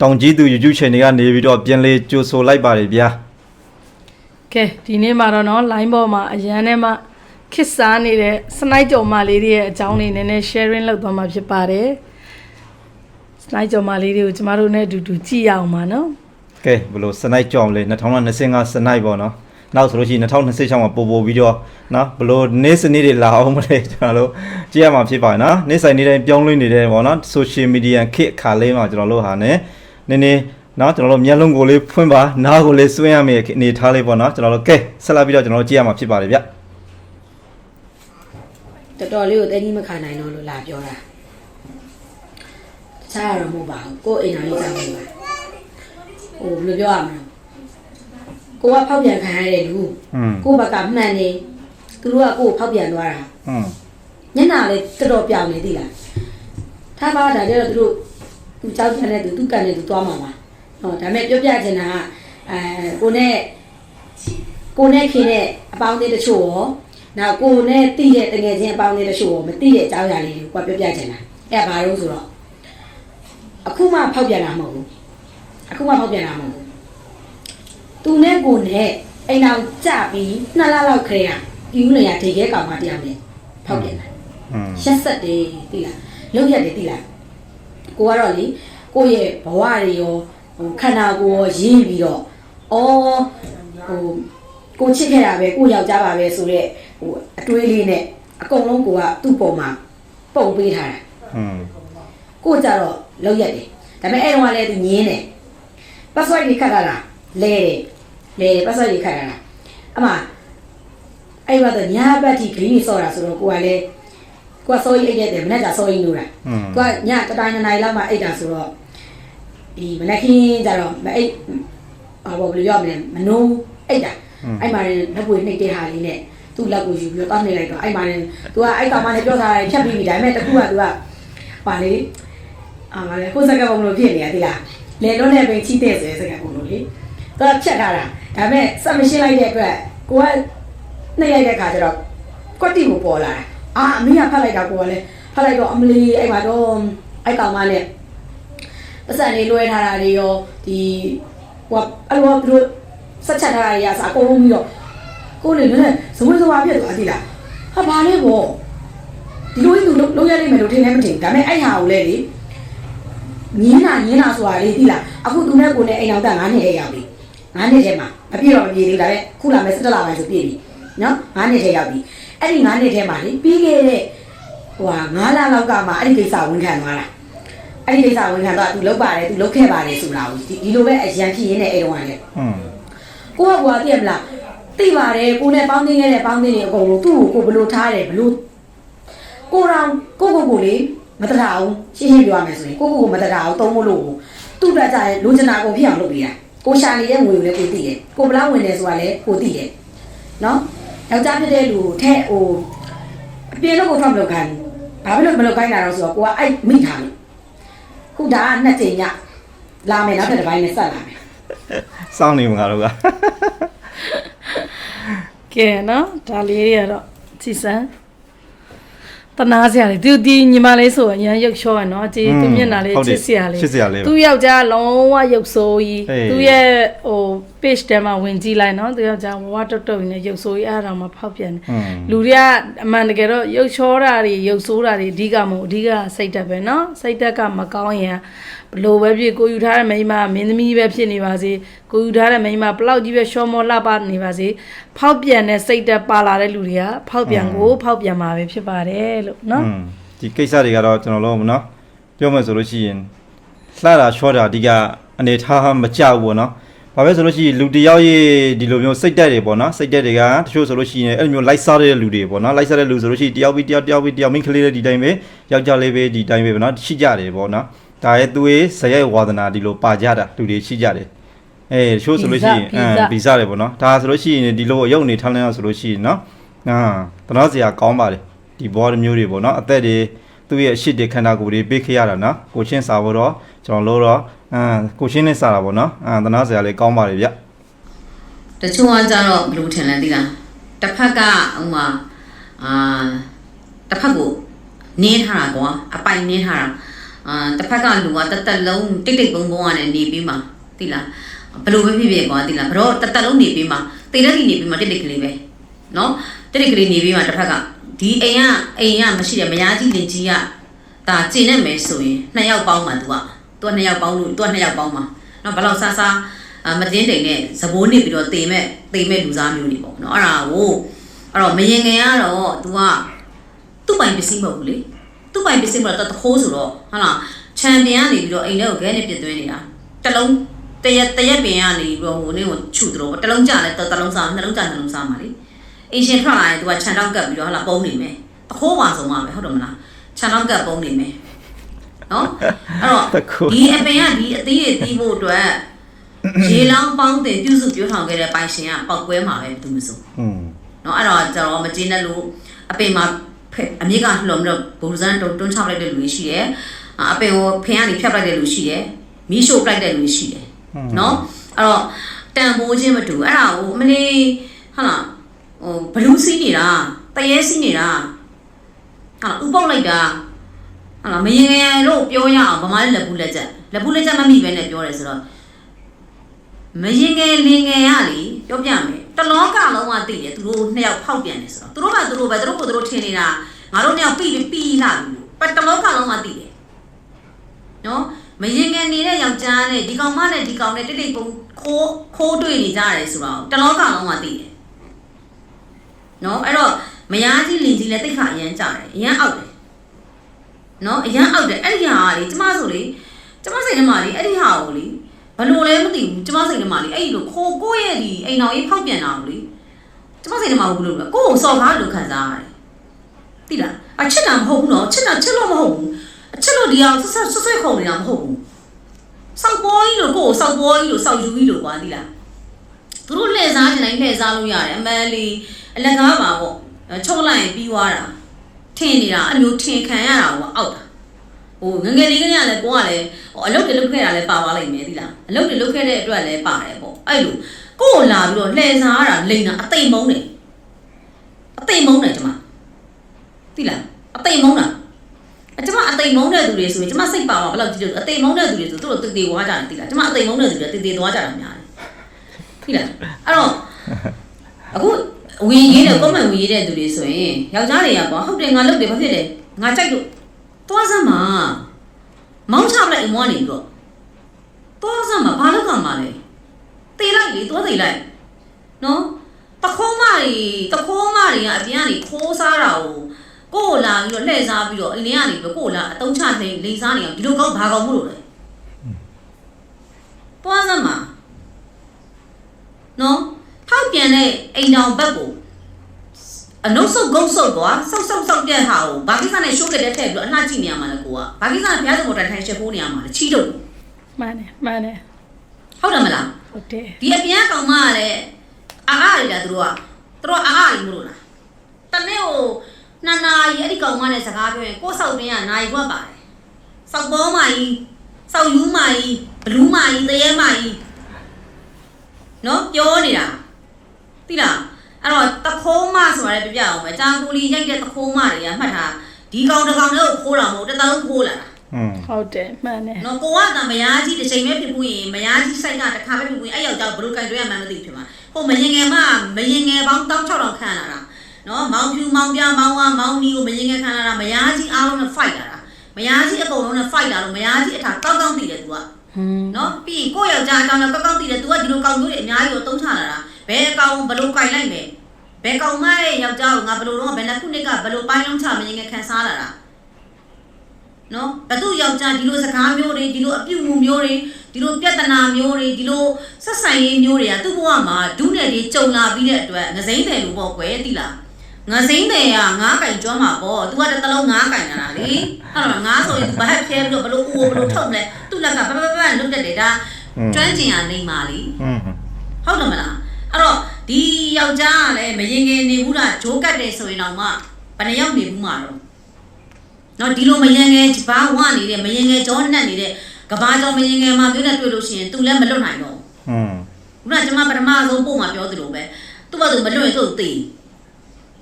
တောင်ကြီးသူ YouTube channel ကနေပြီးတော့ပြန်လေးကြိုဆိုလိုက်ပါတယ်ဗျာ ကဲဒီနေ့မှာတော့เนาะ line ပေါ်မှာအရန်ထဲမှာခစ်စားနေတဲ့စနိုက်ကြော်မလေးတွေရဲ့အကြောင်းလေးနည်းနည်း sharing လုပ်သွားမှာဖြစ်ပါတယ်စနိုက်ကြော်မလေးတွေကိုကျမတို့နဲ့အတူတူကြည့်ရအောင်ပါเนาะ ကဲဘလို့စနိုက်ကြောင်လေ2025စနိုက်ပေါ့နော်နောက်ဆိုလို့ရှိရင်2026မှာပို့ပို့ပြီးတော့နော်ဘလို့နေ့စနေ့တွေလာအောင်မလဲကျွန်တော်တို့ကြည့်ရမှာဖြစ်ပါတယ်နော်နေ့ဆိုင်နေ့တိုင်းပြောင်းလဲနေတယ်ပေါ့နော် social media ခေတ်အခါလေးမှာကျွန်တော်တို့ဟာね နည်းနည်းနော်ကျွန်တော်တို့မျက်လုံးကိုလေးဖွင့်ပါနားကိုလေးစွန့်ရမယ့်အနေထားလေးပေါ့နော်ကျွန်တော်တို့ကဲဆက်လာပြီးတော့ကျွန်တော်တို့ကြည့်ရမှာဖြစ်ပါတယ်ဗျတော်တော်လေးကိုတဲကြီးမခံနိုင်တော့လို့လာပြောတာတခြားရတော့မဟုတ်ပါဘူးကို့အိမ်တော်လေးကြောက်နေပါဟိုဘယ်လိုပြောရမလဲကိုကဖောက်ပြန်ခံရတဲ့လူကိုဘက်ကမှန်နေသူတို့ကကိုဖောက်ပြန်သွားတာညနာလေးတော်တော်ပြောင်းနေသီးလားထားပါဒါကြတော့သူတို့ သူကြောက်တဲ့သူသူကန်နေသူသွားမှာပါဟောဒါပေမဲ့ပြောပြချင်တာကအဲကိုနဲ့ကိုနဲ့ခင်နဲ့အပေါင်းအသင်းတချို့ရောနောက်ကိုနဲ့တိတဲ့တကယ်ချင်းအပေါင်းအသင်းတချို့ရောမတိတဲ့အကြောင်းအရာလေးတွေကိုပြောပြချင်တာအဲ့ဒါဘာလို့ဆိုတော့အခုမှဖောက်ပြန်တာမဟုတ်ဘူးအခုမှဖောက်ပြန်တာမဟုတ်ဘူးသူနဲ့ကိုနဲ့အိမ်အောင်ကြပြီးနှစ်လလောက်ခရေကပြူးနေရဒေခဲကောင်မတရားနဲ့ဖောက်ပြန်တာอืมရက်ဆက်တယ်တိလားလုံးရက်တယ်တိလား ကိုကတော့လေကိုယ့်ရဲ့ဘဝတွေရောဟိုခန္ဓာကိုယ်ရောရင်းပြီးတော့အော်ဟိုကိုချစ်ခဲ့တာပဲကိုယောက်ျားပါပဲဆိုတော့ဟိုအတွေးလေးနဲ့အကုန်လုံးကိုကသူ့ပုံမှာပုံပေးထားတာอืมကိုကြတော့လုံးရက်တယ်ဒါပေမဲ့အဲ့တော့ကလည်းသူညင်းတယ် password တွေခတ်လာတာလဲတယ်လဲတယ် password တွေခတ်လာတာအမအဲ့ဘာတော့ညာဘက်ထိဂရင်းကြီးစော့တာဆိုတော့ကိုကလည်း ကိုကစောကြီးအိတ်ရတယ်မနေ့ကစောကြီးလို့တာอืมသူကညတတိုင်းနှစ်နိုင်လောက်မှအိတ်တာဆိုတော့ဒီမနက်ခင်းကျတော့မအိတ်အာဘောဘယ်လိုပြောမလဲမနိုးအိတ်တာအဲ့မှာလည်းလက်ပွေနှိပ်တဲ့ဟာလေးနဲ့သူ့လက်ကိုယူပြီးတော့တောင်းနေလိုက်တော့အဲ့မှာလည်းသူကအဲ့ကောင်မလည်းပြောထားတယ်ဖြတ်ပြီးပြီဒါပေမဲ့တခုကသူကပါလေအာမလည်းကိုယ်စကားပုံလို့ဖြစ်နေရသေးလားလေလုံးနဲ့ပင်ချိတဲ့ဆိုတဲ့စကားပုံလို့လေသူကဖြတ်ထားတာဒါပေမဲ့စက်မရှင်းလိုက်တဲ့အတွက်ကိုကနှိပ်လိုက်တဲ့ခါကျတော့ကွက်တီကိုပေါ်လာတယ် အာအမေကဖတ်လိုက်တာကိုကလည်းဖတ်လိုက်တော့အမလီအဲ့မှာတော့အဲ့ကောင်မနဲ့ပတ်စံလေးလွှဲထားတာတွေရောဒီဟိုကအဲ့လိုသူတို့ဆက်ချက်ထားတာတွေအစားအကုန်လုံးပြီးတော့ကိုယ်လေလည်းဇဝေဇဝါပြတ်သွားတိလားဟာဘာလဲပေါ့ဒီလိုကြီးသူလုံးရလိမ့်မယ်လို့ထင်လည်းမထင်ဒါပေမဲ့အဲ့ဟာကိုလေလေညင်းတာညင်းတာဆိုတာလေတိလားအခုသူနဲ့ကိုယ်နဲ့အိမ်အောင်တက်9နှစ်ရဲ့ရောက်ပြီ9နှစ်ထဲမှာမပြည့်တော့မပြည့်သေးဒါပေမဲ့ခုလာမယ်17လပိုင်းဆိုပြည့်ပြီနော်9နှစ်ထဲရောက်ပြီ အဲ့ဒီ9နှစ်ထဲမှာလေပြီးခဲ့တဲ့ဟိုဟာ9လလောက်ကမှအဲ့ဒီကိစ္စဝန်ခံသွားတာ အဲ့ဒီကိစ္စဝန်ခံတော့ तू လောက်ပါတယ် तू လောက်ခဲ့ပါတယ်ဆိုတာကိုဒီဒီလိုပဲအရန်ဖြစ်ရင်းနဲ့အဲ့တော့ကလည်း อืม ကိုကကွာသိရမလားသိပါတယ်ကိုနဲ့ပေါင်းသိခဲ့တဲ့ပေါင်းသိတွေအကုန်လုံးသူ့ကိုကိုဘယ်လိုထားတယ်ဘယ်လိုကိုရောင်ကိုကိုကိုလေမတရာအောင်ရှင်းရှင်းပြောရမယ်ဆိုရင်ကိုကိုကိုမတရာအောင်သုံးဖို့လို့သူ့တက်ကြရဲ့လိုချင်တာကိုဖြစ်အောင်လုပ်ပေးတာကိုရှာနေတဲ့ငွေကိုလည်းကိုသိတယ်ကိုဘလောက်ဝင်တယ်ဆိုတာလည်းကိုသိတယ်နော် ယောက်ျားဖြစ်တဲ့လူကိုထဲဟိုအပြင်လုံးကိုထွက်မလုပ်ခိုင်းဘူးဘာဖြစ်လို့မလုပ်ခိုင်းတာတော့ဆိုတော့ကိုကအဲ့မိထားလို့ခုဒါကနှစ်ချိန်ညလာမယ်နောက်တစ်ပိုင်းနဲ့ဆက်လာမယ်စောင့်နေမှာတော့ကကဲနော်ဒါလေးတွေကတော့စီစံတနာစရာလေသူဒီညီမလေးဆိုအရန်ရုပ်ရှောရနော်အကြီးသူမျက်နှာလေးချစ်စရာလေးသူယောက်ျားလုံးဝရုပ်ဆိုးကြီးသူရဲ့ဟို page တဲမှာဝင်ကြည့်လိုက်နော်တယောက်ကြောင့်ဝါတုတ်တုတ်နဲ့ရုပ်ဆိုးရအားတော့မဖောက်ပြန်လူတွေကအမှန်တကယ်တော့ရုပ်ချောတာတွေရုပ်ဆိုးတာတွေအဓိကမဟုတ်အဓိကစိတ်ဓာတ်ပဲနော်စိတ်ဓာတ်ကမကောင်းရင်ဘလို့ပဲဖြစ်ကိုယူထားတဲ့မိမမင်းသမီးပဲဖြစ်နေပါစေကိုယူထားတဲ့မိမဘလောက်ကြီးပဲရှောမောလှပနေပါစေဖောက်ပြန်တဲ့စိတ်ဓာတ်ပါလာတဲ့လူတွေကဖောက်ပြန်ကိုဖောက်ပြန်မှာပဲဖြစ်ပါတယ်လို့နော်ဒီကိစ္စတွေကတော့ကျွန်တော်တို့နော်ပြောမယ်ဆိုလို့ရှိရင်လှတာရှော့တာအဓိကအနေထားမကြောက်ဘူးပေါ့နော် ဘာပဲဆိုလို့ရှိရင်လူတစ်ယောက်ရဲ့ဒီလိုမျိုးစိတ်တက်တွေပေါ့နော်စိတ်တက်တွေကတချို့ဆိုလို့ရှိရင်အဲ့လိုမျိုးလိုက်စားတဲ့လူတွေပေါ့နော်လိုက်စားတဲ့လူဆိုလို့ရှိရင်တယောက်ပြီးတယောက်တယောက်ပြီးတယောက်မိန်းကလေးတွေဒီတိုင်းပဲယောက်ျားလေးပဲဒီတိုင်းပဲပေါ့နော်ရှိကြတယ်ပေါ့နော်ဒါရဲ့သူရဲ့ဇယက်ဝါဒနာဒီလိုပါကြတာလူတွေရှိကြတယ်အဲတချို့ဆိုလို့ရှိရင်အမ်ဗီဇတယ်ပေါ့နော်ဒါဆိုလို့ရှိရင်ဒီလိုရုပ်နေထားလဲဆိုလို့ရှိရင်နော်အာတနာစရာကောင်းပါတယ်ဒီဘောမျိုးတွေပေါ့နော်အသက်တွေသူ့ရဲ့အရှိတခန္ဓာကိုယ်တွေပေးခဲ့ရတာနော်ကိုချင်းစာဖို့တော့ကျွန်တော်လို့တော့ အမ်ကိုချင်းနဲ့စာတာပေါ့နော်အာတနာစရာလေးကောင်းပါတယ်ဗျတချို့ကကြတော့ဘယ်လိုထင်လဲသိလားတစ်ဖက်ကဟိုမှာအာတစ်ဖက်ကိုနင်းထားတာကွာအပိုင်နင်းထားတာအာတစ်ဖက်ကလူကတက်တက်လုံးတိတ်တိတ်ပုံပုံကနေနေပြီးမှသိလားဘယ်လိုပဲဖြစ်ဖြစ်ကွာသိလားဘရောတက်တက်လုံးနေပြီးမှတိတ်တက်နေပြီးမှတိတ်တိတ်ကလေးပဲနော်တိတ်တိတ်ကလေးနေပြီးမှတစ်ဖက်ကဒီအိမ်ကအိမ်ကမရှိတယ်မယားကြီးလင်ကြီးကဒါကျင်နေမယ်ဆိုရင်နှစ်ယောက်ပေါင်းမှ तू က သူကနှစ်ယောက်ပေါင်းလို့သူကနှစ်ယောက်ပေါင်းမှာနော်ဘလောက်ဆာဆာမတင်းတိမ်နဲ့သဘိုးနေပြီးတော့တေမဲ့တေမဲ့လူစားမျိုးတွေပေါ့နော်အဲ့ဒါကိုအဲ့တော့မရင်ငယ်ကတော့ तू ကသူ့ပိုင်ပစ္စည်းမဟုတ်ဘူးလေသူ့ပိုင်ပစ္စည်းမဟုတ်တော့တခိုးဆိုတော့ဟုတ်လားချန်ပီယံကနေပြီးတော့အိမ်ထဲကိုခဲနဲ့ပြစ်သွင်းနေတာတလုံးတရက်တရက်ပင်ကနေပြီးတော့ဟိုနေ့ကိုခြုတ်တော့တလုံးကြလဲတလုံးစားနှလုံးကြနှလုံးစားမှာလေအင်ရှင်ထွက်လာရင် तू ကခြံတောက်ကပ်ပြီးတော့ဟုတ်လားပုံနေမယ်တခိုးပါဆုံးမှာပဲဟုတ်တယ်မလားခြံတောက်ကပ်ပုံနေမယ် နော်အဲ့တော့ဒီအပင်ကဒီအသေးရတီးဖို့အတွက်ရေလောင်းပေါင်းတင်ပြုစုပြောထောင်ခဲ့တဲ့ပိုင်ရှင်ကပောက်ကွဲမှာပဲသူမဆိုอืมနော်အဲ့တော့ကျွန်တော်မကျေနပ်လို့အပင်မှာအမြင့်ကလှုံပြီးတော့ဘုံစံတွန်းချလိုက်တဲ့လူတွေရှိတယ်အပင်ကိုဖင်ကနေဖြတ်လိုက်တဲ့လူရှိတယ်မီးရှို့လိုက်တဲ့လူရှိတယ်နော်အဲ့တော့တန်ဖိုးချင်းမတူအဲ့ဒါကိုအမလေးဟုတ်လားဟိုဘလူးစီးနေတာတရေစီးနေတာဟာဥပုတ်လိုက်တာ ဟာလားမရင်ငယ်လို့ပြောရအောင်ဗမာလက်ဘူးလက်ချက်လက်ဘူးလက်ချက်မမိပဲနဲ့ပြောတယ်ဆိုတော့မရင်ငယ်လင်ငယ်ရလေပြောပြမယ်တလောကလုံးကသိတယ်သူတို့နှစ်ယောက်ဖောက်ပြန်တယ်ဆိုတော့သူတို့ကသူတို့ပဲသူတို့ကိုသူတို့ထင်နေတာငါတို့နှစ်ယောက်ပြီးပြီးပြီးလာပြီလို့ပတ်တလောကလုံးကသိတယ်နော်မရင်ငယ်နေတဲ့ယောက်ျားနဲ့ဒီကောင်မနဲ့ဒီကောင်နဲ့တိတ်တိတ်ပုံခိုးခိုးတွေ့နေကြတယ်ဆိုတော့တလောကလုံးကသိတယ်နော်အဲ့တော့မယားကြီးလင်ကြီးလည်းတိတ်ခါအရန်ကြတယ်အရန်အောက်တယ် နော်အရန်အောက်တယ်အဲ့ဒီဟာကလေကျမဆိုလေကျမစိတ်ထဲမှာလေအဲ့ဒီဟာကိုလေဘလို့လဲမသိဘူးကျမစိတ်ထဲမှာလေအဲ့ဒီလိုခိုးကိုယ့်ရဲ့ဒီအိမ်တော်ကြီးဖောက်ပြန်တာကိုလေကျမစိတ်ထဲမှာဘလို့လဲကိုယ့်ကိုစော်ကားလို့ခံစားရတယ်သိလားအချစ်တာမဟုတ်ဘူးနော်ချစ်တာချစ်လို့မဟုတ်ဘူးအချစ်လို့ဒီအောင်ဆွဆွဆွဆွခုံနေတာမဟုတ်ဘူးစောက်ပေါ်ကြီးလို့ကိုယ့်ကိုစောက်ပေါ်ကြီးလို့စောက်ယူကြီးလို့ကွာသိလားသူတို့လှည့်စားနေတိုင်းလှည့်စားလို့ရတယ်အမန်လီအလကားပါပေါ့ချုပ်လိုက်ရင်ပြီးသွားတာ ထင်နေတာအမျိုးထင်ခံရတာကအောက်တာဟိုငငယ်လေးကလေးကလည်းကိုကလည်းဟိုအလုပ်တွေလုပ်ခဲ့တာလည်းပါသွားလိမ့်မယ်ဒီလားအလုပ်တွေလုပ်ခဲ့တဲ့အတွက်လည်းပါတယ်ပေါ့အဲ့လိုကိုကိုလာပြီးတော့လှည့်စားရတာလိန်တာအသိမ့်မုန်းတယ်အသိမ့်မုန်းတယ်ကျမဒီလားအသိမ့်မုန်းတာအကျမအသိမ့်မုန်းတဲ့သူတွေဆိုရင်ကျမစိတ်ပါမှာဘယ်လောက်ကြည့်လို့အသိမုန်းတဲ့သူတွေဆိုသူတို့တေတေဝါကြတယ်ဒီလားကျမအသိမုန်းတဲ့သူတွေတေတေသွားကြတာများတယ်ဒီလားအဲ့တော့အခု ဝင်ရေးတဲ့ comment ဝင်ရေးတဲ့သူတွေဆိုရင်ယောက်ျားတွေကပေါ့ဟုတ်တယ်ငါလုပ်တယ်ဘာဖြစ်လဲငါကြိုက်လို့သွားစမ်းမှာမောင်းချပလိုက်အိမ်မွားနေပြီးတော့သွားစမ်းမှာဘာလို့ကမှာလဲတေးလိုက်လေသွားတေးလိုက်နော်တခိုးမတွေတခိုးမတွေကအပြင်ကနေခိုးစားတာကိုကိုယ်လာပြီးတော့လှည့်စားပြီးတော့အိမ်ထဲကနေပြီးတော့ကိုယ်လာအတုံးချနေလိန်စားနေအောင်ဒီလိုကောင်းဘာကောင်းမှုလို့လဲသွားစမ်းမှာနော် ထောက်ပြန်တဲ့အိမ်တော်ဘက်ကိုအနှုတ်ဆုပ်ဂုတ်ဆုပ်ကွာဆောက်ဆောက်ဆောက်တဲ့ဟာကိုဘာကိစ္စနဲ့ရှိုးကြတဲ့ထည့်ပြီးတော့အနှကြည့်နေရမှာလဲကိုကဘာကိစ္စနဲ့ဘုရားသခင်တိုင်ထိုင်ချက်ခိုးနေရမှာလဲချီးတော့မှန်တယ်မှန်တယ်ဟုတ်တယ်မလားဟုတ်တယ်ဒီအပြန်ကောင်မကလည်းအာအားရတာသူတို့ကသူတို့အာအားရမလို့လားတနေ့ကိုနာနာကြီးအဲ့ဒီကောင်မနဲ့စကားပြောရင်ကိုယ်ဆောက်တင်ကနာရီခွက်ပါတယ်ဆောက်ပေါ်မကြီးဆောက်ယူမကြီးဘလူးမကြီးတရေမကြီးနော်ပြောနေတာ သိလားအဲ့တော့တခိုးမဆိုတာလည်းပြပြအောင်ပဲကြာကူလီရိုက်တဲ့တခိုးမတွေကမှတ်ထားဒီကောင်တစ်ကောင်လည်းခိုးတာမဟုတ်တစ်တောင်းခိုးလာတာ อืม ဟုတ်တယ်မှန်တယ် နော်ကိုကတမယားကြီးတစ်ချိန်ပဲဖြစ်ဘူးရင်မယားကြီးစိုက်ကတစ်ခါပဲဖြစ်ဘူးရင်အဲ့ယောက်ျားဘယ်လိုကြိုင်တွေ့ရမှန်းမသိဘူးဖြစ်မှာဟိုမရင်ငယ်မမရင်ငယ်ပေါင်း16000ခန့်လာတာနော်မောင်ဖြူမောင်ပြမောင်ဝါမောင်နီကိုမရင်ငယ်ခန့်လာတာမယားကြီးအားလုံးနဲ့ fight လာတာမယားကြီးအကုန်လုံးနဲ့ fight လာတော့မယားကြီးအထာကောက်ကောက်တည်တယ် तू က ဟွန်း နော်ပြီးရင်ကိုယ့်ယောက်ျားအကောင်တော့ကောက်ကောက်တည်တယ် तू ကဒီလိုကောက်မျိုးတွေအများကြီးကိုတုံးချလာတာ ဘယ်အကောင်ဘယ်လိုကြိုင်လိုက်မယ်ဘယ်ကောင်မရဲ့ယောက်ျားကိုငါဘယ်လိုတော့ဘယ်နှစ်ခုနှစ်ကဘယ်လိုပိုင်းလုံးချမရင်ငယ်ခံစားလာတာ နော်ဘသူယောက်ျားဒီလိုစကားမျိုးတွေဒီလိုအပြုတ်မှုမျိုးတွေဒီလိုပြဿနာမျိုးတွေဒီလိုဆက်ဆံရေးမျိုးတွေကသူ့ဘဝမှာဒုနယ်တွေကြုံလာပြီးတဲ့အတွက်ငစိမ့်တယ်လို့ပေါ့ကွယ်သိလားငစိမ့်တယ်ကငားကင်ကျွမ်းမှာပေါ့ तू ကတစ်တလုံးငားကင်လာတာလေအဲ့တော့ငားဆိုရင် तू ဘာဟက်ဖြဲပြီးတော့ဘလို့ဦးဘလို့ထုတ်မလဲသူ့လက်ကပပပပလုတ်တက်တယ်ဒါကျွမ်းကျင်ရနေမှာလေ อืม ဟုတ်တယ်မလား အဲ့တော့ဒီယောက်ျားကလည်းမရင်ငယ်နေဘူးတာဂျိုးကတ်တယ်ဆိုရင်တော့မှဘယ်နှယောက်နေဘူးမှာတော့နော်ဒီလိုမရင်ငယ်ဘာဝနေတဲ့မရင်ငယ်ကြောနှက်နေတဲ့ကဘာကြောင့်မရင်ငယ်မှာမျိုးနဲ့တွေ့လို့ရှိရင် तू လည်းမလွတ်နိုင်တော့ဘူးဟွန်းခုနကကျွန်မပထမဆုံးပို့မှာပြောသလိုပဲသူ့ဘာသူမလွတ်ရင်သူ့သေ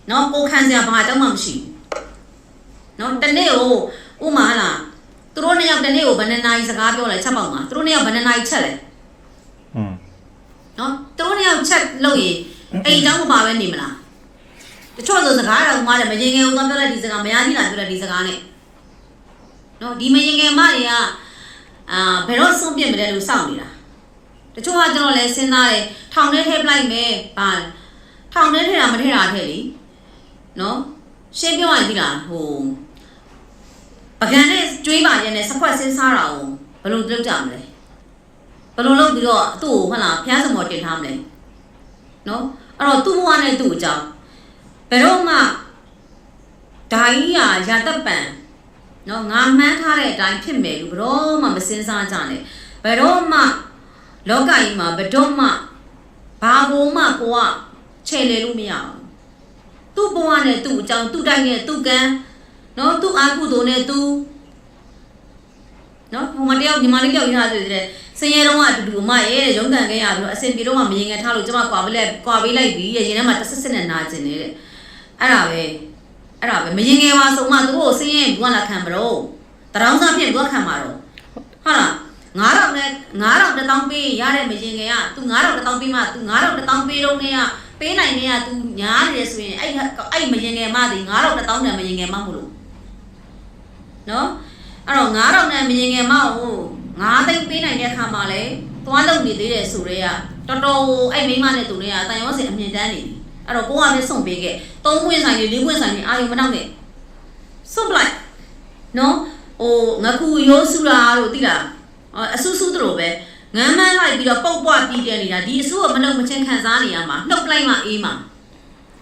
နော်ကိုခံစရာဘာတောင်းမှမရှိဘူးနော်တနေ့ကိုဥမာလားသူတို့နှစ်ယောက်တနေ့ကိုဘယ်နှစ်နာရီစကားပြောလဲချက်ပေါက်မှာသူတို့နှစ်ယောက်ဘယ်နှစ်နာရီချက်လဲ နော်သူတို့နှစ်ယောက်ချက်လို့ရင်အိမ်เจ้าမပါပဲနေမလားတချို့ဆိုစကားတော့မှားတယ်မရင်ငယ်ဦးသွားပြောလိုက်ဒီစကားမရကြီးလာပြောလိုက်ဒီစကားနဲ့နော်ဒီမရင်ငယ်မတွေကအာဘယ်တော့ဆုံးပြစ်မလဲလို့စောင့်နေတာတချို့ကကျွန်တော်လည်းစဉ်းစားတယ်ထောင်ထဲထည့်ပလိုက်မယ်ပါထောင်ထဲထည့်တာမထည့်တာထည့်လीနော်ရှင်းပြောရရင်ဒီလားဟိုပကံနဲ့ကျွေးပါရဲ့နဲ့စခွက်စင်းစားတာကိုဘယ်လိုလုပ်ကြမလဲ ဘယ်လိုလုပ်ပြီးတော့သူ့ကိုဟုတ်လားဖျားစမော်တင်ထားမလဲနော်အဲ့တော့သူ့ဘဝနဲ့သူ့အကြောင်းဘယ်တော့မှဓာကြီးရာရာတပ်ပံနော်ငါမှန်းထားတဲ့အတိုင်းဖြစ်မယ်လို့ဘယ်တော့မှမစင်စားကြနဲ့ဘယ်တော့မှလောကကြီးမှာဘယ်တော့မှဘာဘုံမှကိုကချဲလေလို့မရဘူးသူ့ဘဝနဲ့သူ့အကြောင်းသူ့တိုင်းနဲ့သူ့ကံနော်သူ့အာကုသိုလ်နဲ့သူ့ နော်ဟိုမတယောက်ညီမလေးတယောက်ရေးထားဆိုတဲ့စင်ရဲတော့ကအတူတူမရဲ့တဲ့ရုံးကန်ခဲ့ရပြီးတော့အစင်ပြေတော့မှမရင်ငယ်ထားလို့ကျမကွာပေးလိုက်ကွာပေးလိုက်ပြီးရဲ့ရင်ထဲမှာတစ်ဆက်ဆက်နဲ့နာကျင်နေတဲ့အဲ့ဒါပဲအဲ့ဒါပဲမရင်ငယ်ပါဆိုမှသူတို့စင်ရဲဘူးကလာခံမတော့တရောင်းစားဖြစ်ဘူးကခံမှာတော့ဟုတ်လား9000နဲ့9000တစ်တောင်းပေးရတဲ့မရင်ငယ်က तू 9000တစ်တောင်းပေးမှ तू 9000တစ်တောင်းပေးတော့နေကပေးနိုင်နေက तू ညားနေတယ်ဆိုရင်အဲ့အဲ့မရင်ငယ်မှဒီ9000တစ်တောင်းနဲ့မရင်ငယ်မှမဟုတ်လို့နော် အဲ့တော့9000နဲ့မရင်ငယ်မဟုတ်9သိန်းပေးနိုင်တဲ့အခါမှာလဲသွားလုံနေသေးတယ်ဆိုတော့ကတော်တော်အဲ့မိန်းမနဲ့သူတွေကတန်ရောစင်အမြင့်တန်းနေပြီအဲ့တော့ကိုကလည်းစွန့်ပေးခဲ့သုံးခွင့်ဆိုင်တွေလေးခွင့်ဆိုင်တွေအာရုံမနောက်နဲ့စွန့်ပလိုက်နော်ဟိုငခုရိုးစုတာတို့သိလားအဆူဆူတို့ပဲငမ်းမန်းလိုက်ပြီးတော့ပုတ်ပွားပြီးတယ်နေတာဒီအဆူကမနှုတ်မချင်းခံစားနေရမှာနှုတ်ပလိုက်မှအေးမှာ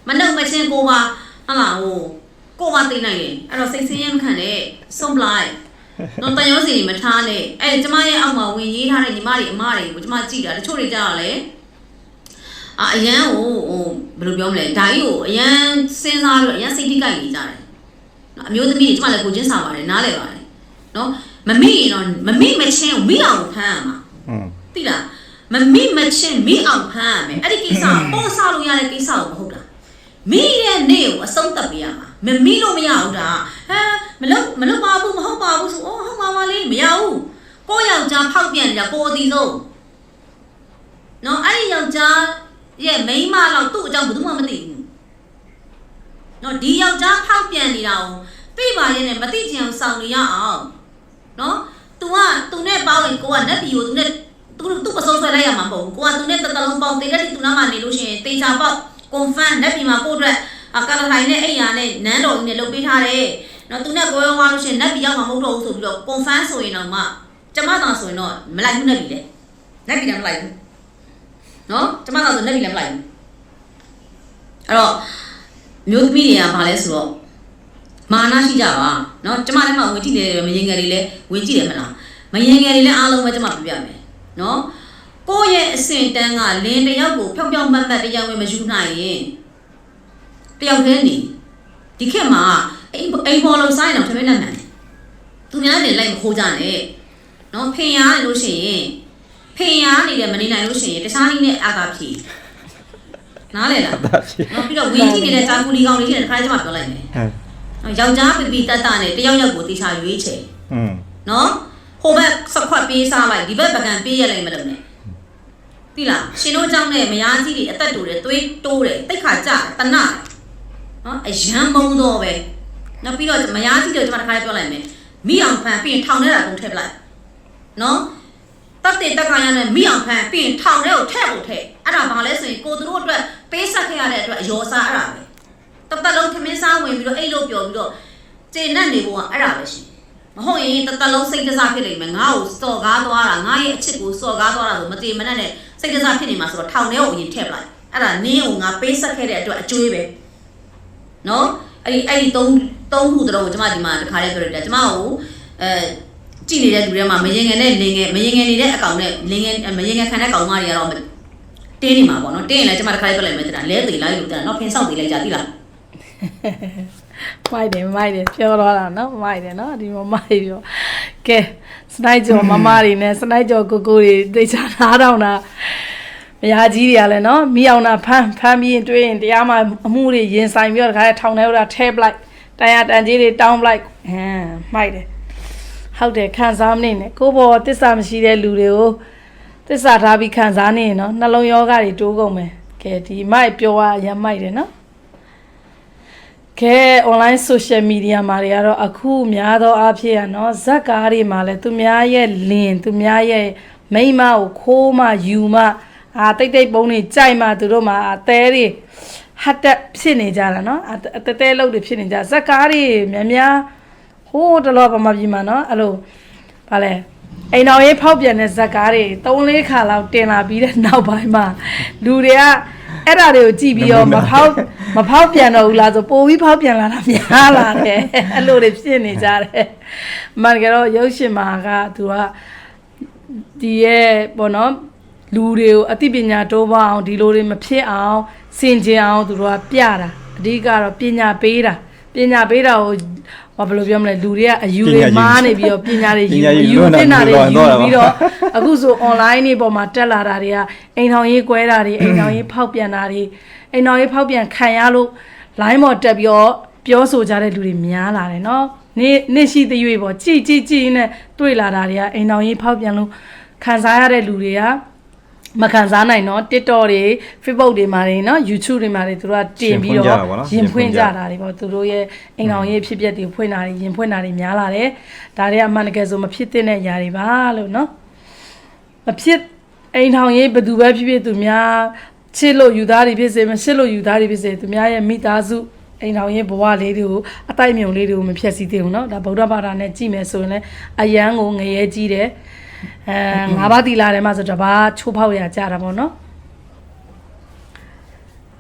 မနှုတ်မချင်းကိုပါဟာလာဟိုကိုပါသိနိုင်တယ်အဲ့တော့စိတ်ဆင်းရဲမခံနဲ့စွန့်ပလိုက် တော့တန်ရုံးစီမထားနဲ့အဲ့ကျမရဲ့အောက်မှာဝင်ရေးထားတဲ့ညီမတွေအမတွေကိုကျမကြည့်တာတချို့တွေကြတော့လေအာအရန်ကိုဟိုဘယ်လိုပြောမလဲဒါကြီးကိုအရန်စဉ်းစားလို့အရန်စိတ်ထိကြိုက်နေကြတယ်နော်အမျိုးသမီးတွေကျမလည်းကိုချင်းစာပါတယ်နားလဲပါတယ်နော်မမိရင်တော့မမိမချင်းမိအောင်ဖမ်းရမှာอืมသိလားမမိမချင်းမိအောင်ဖမ်းရမယ်အဲ့ဒီကိစ္စကပေါ်စားလို့ရတဲ့ကိစ္စကိုမဟုတ်တာမိတဲ့နေ့ကိုအဆုံးသတ်ပေးရမှာမမိလို့မရဘူးဒါဟမ် မလုပ်မလုပ်ပါဘူးမဟုတ်ပါဘူးဆိုအော်ဟုတ်ပါပါလေမရဘူးကိုယ့်ယောက်ျားဖောက်ပြန်နေတာကိုယ်အသီးဆုံးနော်အဲ့ဒီယောက်ျားရဲ့မိန်းမလောက်သူ့အကြောင်းဘယ်သူမှမသိဘူးနော်ဒီယောက်ျားဖောက်ပြန်နေတာကိုသိပါရဲ့နဲ့မသိချင်အောင်စောင့်နေရအောင်နော် तू က तू နဲ့ပေါင်းရင်ကိုကနက်ဘီကို तू နဲ့ तू သူ့ပစုံဆွဲလိုက်ရမှာမဟုတ်ဘူးကိုက तू နဲ့တတလုံးပေါင်းတေးတဲ့ तू နားမှာနေလို့ရှိရင်တေချာပေါက် confirm နက်ဘီမှာကိုယ့်အတွက်အကလထိုင်နဲ့အိယာနဲ့နန်းတော်ကြီးနဲ့လုပ်ပေးထားတယ် နော်သူနဲ့ကိုရောသွားလို့ရှိရင်လက်ပြီးရောက်မှာမဟုတ်တော့ဘူးဆိုပြီးတော့ confirm ဆိုရင်တော့မှကျမသာဆိုရင်တော့မလိုက်ဘူးနဲ့ပြီလေလက်ပြီးတော့မလိုက်ဘူးနော်ကျမသာဆိုလက်ပြီးလည်းမလိုက်ဘူးအဲ့တော့မျိုးသမီးတွေကဘာလဲဆိုတော့မာနရှိကြပါနော်ကျမလည်းမဝင်ကြည့်နေတယ်မရင်ငယ်တွေလည်းဝင်ကြည့်တယ်မလားမရင်ငယ်တွေလည်းအားလုံးပဲကျမပြပြမယ်နော်ကိုယ့်ရဲ့အစင်တန်းကလင်းတယောက်ကိုဖြောင်ဖြောင်မတ်မတ်တရားဝင်မယူနိုင်ရင်တယောက်တည်းနေဒီခေတ်မှာ အိမ်အိမ်ပေါ်လုံးစားရင်တော့ထမင်းနဲ့မှန်တယ်သူများတွေလိုက်မခိုးကြနဲ့နော်ဖင်ရလို့ရှိရင်ဖင်ရနေတယ်မနေနိုင်လို့ရှိရင်တခြားနည်းနဲ့အာသာဖြီနားလေလားနောက်ပြီးတော့ဝီကြီးနေတဲ့တာကူလီကောင်လေးနဲ့တစ်ခါကျမှပြောလိုက်မယ်ဟုတ်ယောက်ျားပီပီတတ်တာနဲ့တယောက်ယောက်ကိုတေချာရွေးချယ်อืมနော်ဟိုဘက်စခွက်ပေးစားလိုက်ဒီဘက်ပကံပေးရလိုက်မလို့နဲ့သိလားရှင်တို့ကြောင့်နဲ့မယားကြီးတွေအသက်တူတယ်သွေးတိုးတယ်တိတ်ခါကြတနနော်အရန်မုံတော့ပဲ နောက်ပြီးတော့မယားကြီးတွေကျွန်မတစ်ခါလေးပြောလိုက်မယ်မိအောင်ဖန်ပြီးရင်ထောင်ထဲတာကုန်ထည့်ပလိုက်နော်တတ်တဲ့တက်ခါရနဲ့မိအောင်ဖန်ပြီးရင်ထောင်ထဲကိုထည့်ဖို့ထည့်အဲ့ဒါဘာလဲဆိုရင်ကိုသူတို့အတွက်ပေးဆက်ခဲ့ရတဲ့အတွက်အယောစားအဲ့ဒါပဲတပတ်လုံးထမင်းစားဝင်ပြီးတော့အိတ်လို့ပျော်ပြီးတော့ကျေနပ်နေဖို့ကအဲ့ဒါပဲရှိမဟုတ်ရင်တပတ်လုံးစိတ်တစားဖြစ်နေမယ်ငါ့ကိုစော်ကားသွားတာငါရဲ့အချစ်ကိုစော်ကားသွားတာဆိုမတေမနက်နဲ့စိတ်တစားဖြစ်နေမှာဆိုတော့ထောင်ထဲကိုအရင်ထည့်ပလိုက်အဲ့ဒါနင်းကိုငါပေးဆက်ခဲ့တဲ့အတွက်အကျွေးပဲနော်အဲ့ဒီအဲ့ဒီသုံး သုံးခုတလုံးကိုကျမဒီမှာတစ်ခါလေးပြောရတယ်ကျမကိုအဲကြည့်နေတဲ့လူတွေမှာမရင်ငယ်နဲ့လင်ငယ်မရင်ငယ်နေတဲ့အကောင်နဲ့လင်ငယ်မရင်ငယ်ခံတဲ့ကောင်မတွေကတော့တင်းနေမှာပေါ့နော်တင်းရင်လည်းကျမတစ်ခါလေးပြောလိုက်မယ်တဲ့လဲသေးလိုက်လို့တဲ့နော်ဖင်ဆောက်သေးလိုက်ကြသိလားမိုက်တယ်မိုက်တယ်ပြောတော့တာနော်မိုက်တယ်နော်ဒီမမိုက်ပြောကဲစနိုက်ကျော်မမတွေနဲ့စနိုက်ကျော်ကိုကိုတွေသိချာနားတော့တာမယားကြီးတွေကလည်းနော်မိအောင်နာဖမ်းဖမ်းပြီးရင်တွေးရင်တရားမှအမှုတွေရင်ဆိုင်ပြီးတော့တခါထောင်ထဲဦးတာထဲပလိုက် တန်ရတန်ကြီးတွေတောင်းပလိုက်ဟမ်မိုက်တယ်ဟုတ်တယ်ခံစားမနေနဲ့ကိုယ့်ဘောတစ္ဆာမရှိတဲ့လူတွေကိုတစ္ဆာထားပြီးခံစားနေရင်နော်နှလုံးယောဂတွေတိုးကုန်မယ်ကဲဒီမိုက်ပြောရအရင်မိုက်တယ်နော်ကဲ online social media မှာတွေကတော့အခုများသောအားဖြင့်ကနော်ဇက်ကားတွေမှာလဲသူများရဲ့လင်သူများရဲ့မိန်းမကိုခိုးမှယူမှအာတိတ်တိတ်ပုံးတွေကြိုက်မှသူတို့မှာအသေးတွေ ဟတ်တက်ဖြစ်နေကြတာနော်အအတဲတဲလုတ်တွေဖြစ်နေကြဇက်ကားတွေများများဟိုးတလောပမာပြည်မှာနော်အဲ့လိုဗာလဲအိမ်တော်ရေးဖောက်ပြန်တဲ့ဇက်ကားတွေ၃၄ခါလောက်တင်လာပြီးတဲ့နောက်ပိုင်းမှာလူတွေကအဲ့ဒါတွေကိုကြည့်ပြီးတော့မဖောက်မဖောက်ပြန်တော့ဘူးလားဆိုပိုပြီးဖောက်ပြန်လာတာများလာတယ်အဲ့လိုတွေဖြစ်နေကြတယ်အမှန်တကယ်တော့ရုပ်ရှင်မှာကသူကဒီရဲ့ပေါ့နော်လူတွေကိုအသိပညာတိုးပွားအောင်ဒီလိုတွေမဖြစ်အောင် စင်ကြင်အောင်သူတို့ကပြတာအဓိကတော့ပညာပေးတာပညာပေးတာကိုဘာဘယ်လိုပြောမလဲလူတွေကအယူတွေမားနေပြီးတော့ပညာတွေယူယူတင်တာတွေယူပြီးတော့အခုဆို online နေပေါ်မှာတက်လာတာတွေကအိမ်ထောင်ရေးကွဲတာတွေအိမ်ထောင်ရေးဖောက်ပြန်တာတွေအိမ်ထောင်ရေးဖောက်ပြန်ခံရလို့ line ပေါ်တက်ပြီးတော့ပြောဆိုကြတဲ့လူတွေများလာတယ်နော်နေ့နေ့ရှိသေး၍ပေါ့ကြည်ကြည်ကြည်နဲ့တွေ့လာတာတွေကအိမ်ထောင်ရေးဖောက်ပြန်လို့ခံစားရတဲ့လူတွေက မခံစားနိုင်တော့ TikTok တွေ Facebook တွေမှာတွေနော် YouTube တွေမှာတွေသူတို့ကတင်ပြီးတော့ရင်ဖွင့်ကြတာတွေပေါ့သူတို့ရဲ့အိမ်အောင်ရေးဖြစ်ပျက်တွေဖွင့်တာတွေရင်ဖွင့်တာတွေများလာတယ်ဒါတွေကအမှန်တကယ်ဆိုမဖြစ်သင့်တဲ့ຢာတွေပါလို့နော်မဖြစ်အိမ်ထောင်ရေးဘယ်သူပဲဖြစ်ဖြစ်သူများချစ်လို့ယူသားတွေဖြစ်စေမချစ်လို့ယူသားတွေဖြစ်စေသူများရဲ့မိသားစုအိမ်ထောင်ရေးဘဝလေးတွေကိုအတိုက်မြုံလေးတွေကိုမဖြတ်စည်းသေးဘူးเนาะဒါဗုဒ္ဓဘာသာနဲ့ကြည့်မယ်ဆိုရင်လည်းအယံကိုငရဲကြီးတယ် အဲငါးပါးတီလာထဲမှာဆိုတစ်ပါးချိုးဖောက်ရကြတာပေါ့နော်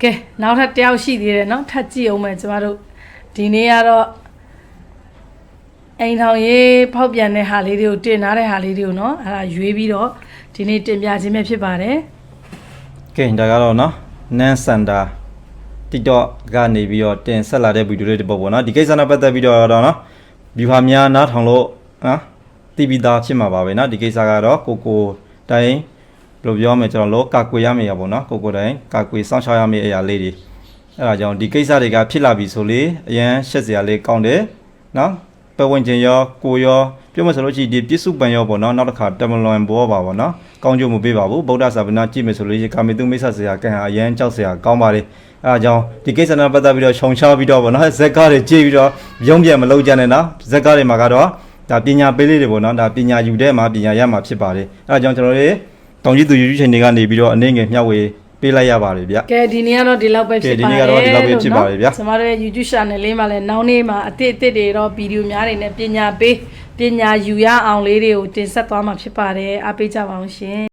ကဲနောက်ထပ်တယောက်ရှိသေးတယ်နော်ထပ်ကြည့်အောင်မယ်ကျမတို့ဒီနေ့ကတော့အိမ်ထောင်ရေးဖောက်ပြန်တဲ့ဟာလေးတွေကိုတင်ထားတဲ့ဟာလေးတွေကိုနော်အဲ့ဒါရွေးပြီးတော့ဒီနေ့တင်ပြခြင်းပဲဖြစ်ပါတယ်ကဲဒါကတော့နော် nan center TikTok ကနေပြီးတော့တင်ဆက်လာတဲ့ဗီဒီယိုလေးတစ်ပုဒ်ပေါ့နော်ဒီကိစ္စနဲ့ပတ်သက်ပြီးတော့တော့နော် viewer များနားထောင်လို့နော် တည်ပြီးသားဖြစ်မှာပါပဲနော်ဒီကိစ္စကတော့ကိုကိုတိုင်းဘယ်လိုပြောမလဲကျွန်တော်တို့ကာကွယ်ရမယ့်ရပေါ့နော်ကိုကိုတိုင်းကာကွယ်စောင့်ရှောက်ရမယ့်အရာလေးတွေအဲ့ဒါကြောင့်ဒီကိစ္စတွေကဖြစ်လာပြီဆိုလေအရန်ရှက်စရာလေးကောင်းတယ်နော်ပတ်ဝန်းကျင်ရောကိုရောပြောမှဆိုလို့ရှိရင်ဒီပြစ္စုပန်ရောပေါ့နော်နောက်တစ်ခါတမလွန်ဘောပါပေါ့နော်ကောင်းကျိုးမပေးပါဘူးဗုဒ္ဓဆာဗနာကြည့်မယ်ဆိုလို့ရှိရင်ကာမေတုမိစ္ဆဆရာကံဟာအရန်ကြောက်စရာကောင်းပါလေအဲဒါကြောင့်ဒီကိစ္စနဲ့ပတ်သက်ပြီးတော့ခြုံချပြီးတော့ပေါ့နော်ဇက်ကားတွေကြည့်ပြီးတော့ရုံးပြန်မလုပ်ကြနဲ့နော်ဇက်ကားတွေမှာကတော့ ဒါပညာပေးလေးတွေပေါ့နော်ဒါပညာယူတဲ့မှာပညာရမှာဖြစ်ပါတယ်အဲဒါကြောင့်ကျွန်တော်တို့တောင်ကြီးသူယူချင်းတွေကနေပြီးတော့အနေငယ်မျှဝေပေးလိုက်ရပါတယ်ဗျကဲဒီနေ့ကတော့ဒီလောက်ပဲဖြစ်ကဲဒီပါနေ့တယ်ကတော့ဒီလောက်ပဲဖြစ်ပါတယ်ဗျာကျမတို့ရဲ့ YouTube channel လေးမှာလည်းနောက်နေ့မှာအသစ်အသစ်တွေတော့ဗီဒီယိုများတွေနဲ့ပညာပေးပညာယူရအောင်လေးတွေကိုတင်ဆက်သွားမှာဖြစ်ပါတယ်အားပေးကြပါအောင်ရှင်